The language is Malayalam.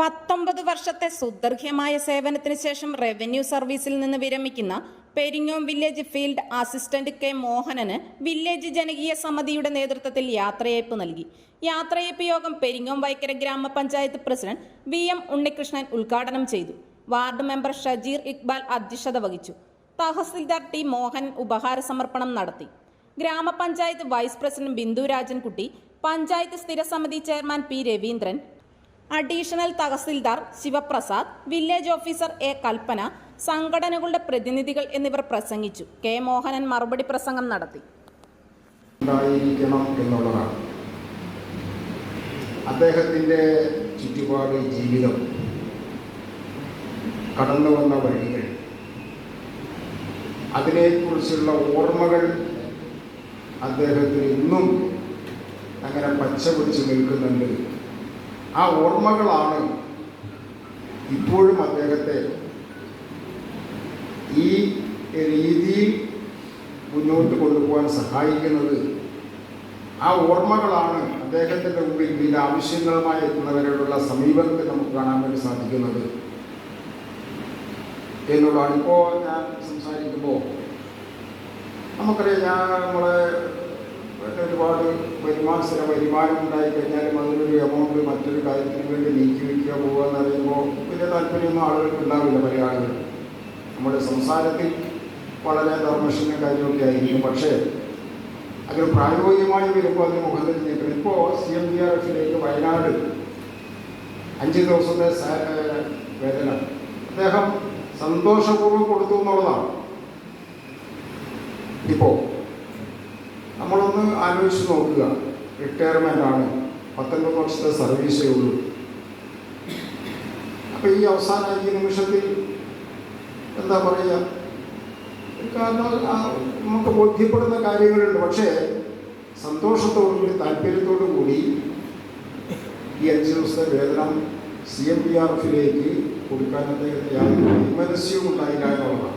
പത്തൊമ്പത് വർഷത്തെ സുദീർഘമായ സേവനത്തിന് ശേഷം റവന്യൂ സർവീസിൽ നിന്ന് വിരമിക്കുന്ന Peringome village field assistant K Mohanan village ജനകീയ സമിതിയുടെ നേതൃത്വത്തിൽ യാത്രയയപ്പ് നൽകി. യാത്രയയപ്പ് യോഗം പെരിങ്ങോം വൈക്കര ഗ്രാമപഞ്ചായത്ത് പ്രസിഡന്റ് വി എം ഉണ്ണികൃഷ്ണൻ ഉദ്ഘാടനം ചെയ്തു. വാർഡ് മെമ്പർ ഷജീർ ഇക്ബാൽ അധ്യക്ഷത വഹിച്ചു. തഹസിൽദാർ ടി മോഹൻ ഉപഹാര സമർപ്പണം നടത്തി. ഗ്രാമപഞ്ചായത്ത് vice president Bindu Rajankutty panchayat സ്ഥിരസമിതി chairman P Raveendran additional tahsildar Sivaprasad village officer A Kalpana സംഘടനകളുടെ പ്രതിനിധികൾ എന്നിവർ പ്രസംഗിച്ചു. കെ മോഹനൻ മറുപടി പ്രസംഗം നടത്തി. എന്നുള്ളതാണ്. അദ്ദേഹത്തിന്റെ ചുറ്റുപാട് ജീവിതം കടന്നു വന്ന വഴികൾ. അതിനെക്കുറിച്ചുള്ള ഓർമ്മകൾ അദ്ദേഹത്തിന് ഇന്നും അങ്ങനെ പച്ച പിടിച്ച് നിൽക്കുന്നുണ്ട്. ആ ഓർമ്മകളാണ് ഇപ്പോഴും അദ്ദേഹത്തെ ഈ രീതിയിൽ മുന്നോട്ട് കൊണ്ടുപോകാൻ സഹായിക്കുന്നത്. ആ ഓർമ്മകളാണ് അദ്ദേഹത്തിന്റെ മുമ്പിൽ ഇതിന്റെ ആവശ്യങ്ങളുമായി എത്തുന്നവരോടുള്ള സമീപനത്തെ നമുക്ക് കാണാൻ വേണ്ടി സാധിക്കുന്നത്. എന്നുള്ളതാണ് ഇപ്പോൾ ഞാൻ സംസാരിക്കുമ്പോൾ നമുക്കറിയാം ഞാൻ നമ്മളെ വരുമാന സ്ഥിര വരുമാനം ഉണ്ടായി കഴിഞ്ഞാലും അതിനൊരു എമൗണ്ട് മറ്റൊരു കാര്യത്തിന് വേണ്ടി നീക്കി വയ്ക്കുക പോകുക എന്ന് പറയുമ്പോൾ വലിയ താല്പര്യമൊന്നും ആളുകൾക്ക് ഉണ്ടാവില്ല പല ആളുകൾ നമ്മുടെ സംസാരത്തിൽ വളരെ ധർമ്മശീലം കാര്യമൊക്കെ ആയിരിക്കും. പക്ഷേ അതിന് പ്രായോഗികമായി വരുമ്പോൾ അതിന് മുഖത്തിൽ നിൽക്കണം. ഇപ്പോൾ സി എം ഡി ആർ എഫിലേക്ക് വയനാട് അഞ്ച് ദിവസത്തെ വേദന അദ്ദേഹം സന്തോഷപൂർവം കൊടുത്തു എന്നുള്ളതാണ്. ഇപ്പോൾ നമ്മളൊന്ന് ആലോചിച്ച് നോക്കുക. റിട്ടയർമെന്റ് ആണ്. പത്തൊൻപത് വർഷത്തെ സർവീസേ ഉള്ളൂ. അപ്പോൾ ഈ അവസാന ഈ നിമിഷത്തിൽ എന്താ പറയുക? കാരണം നമുക്ക് ബോധ്യപ്പെടുന്ന കാര്യങ്ങളുണ്ട്. പക്ഷേ സന്തോഷത്തോടു കൂടി താല്പര്യത്തോടു കൂടി ഈ അഞ്ച് ദിവസത്തെ വേതനം സി എം പി ആർ എഫിലേക്ക് കൊടുക്കാൻ അദ്ദേഹത്തിന് യാതൊരു വൈമനസ്യവും ഉണ്ടായില്ല എന്നുള്ളതാണ്.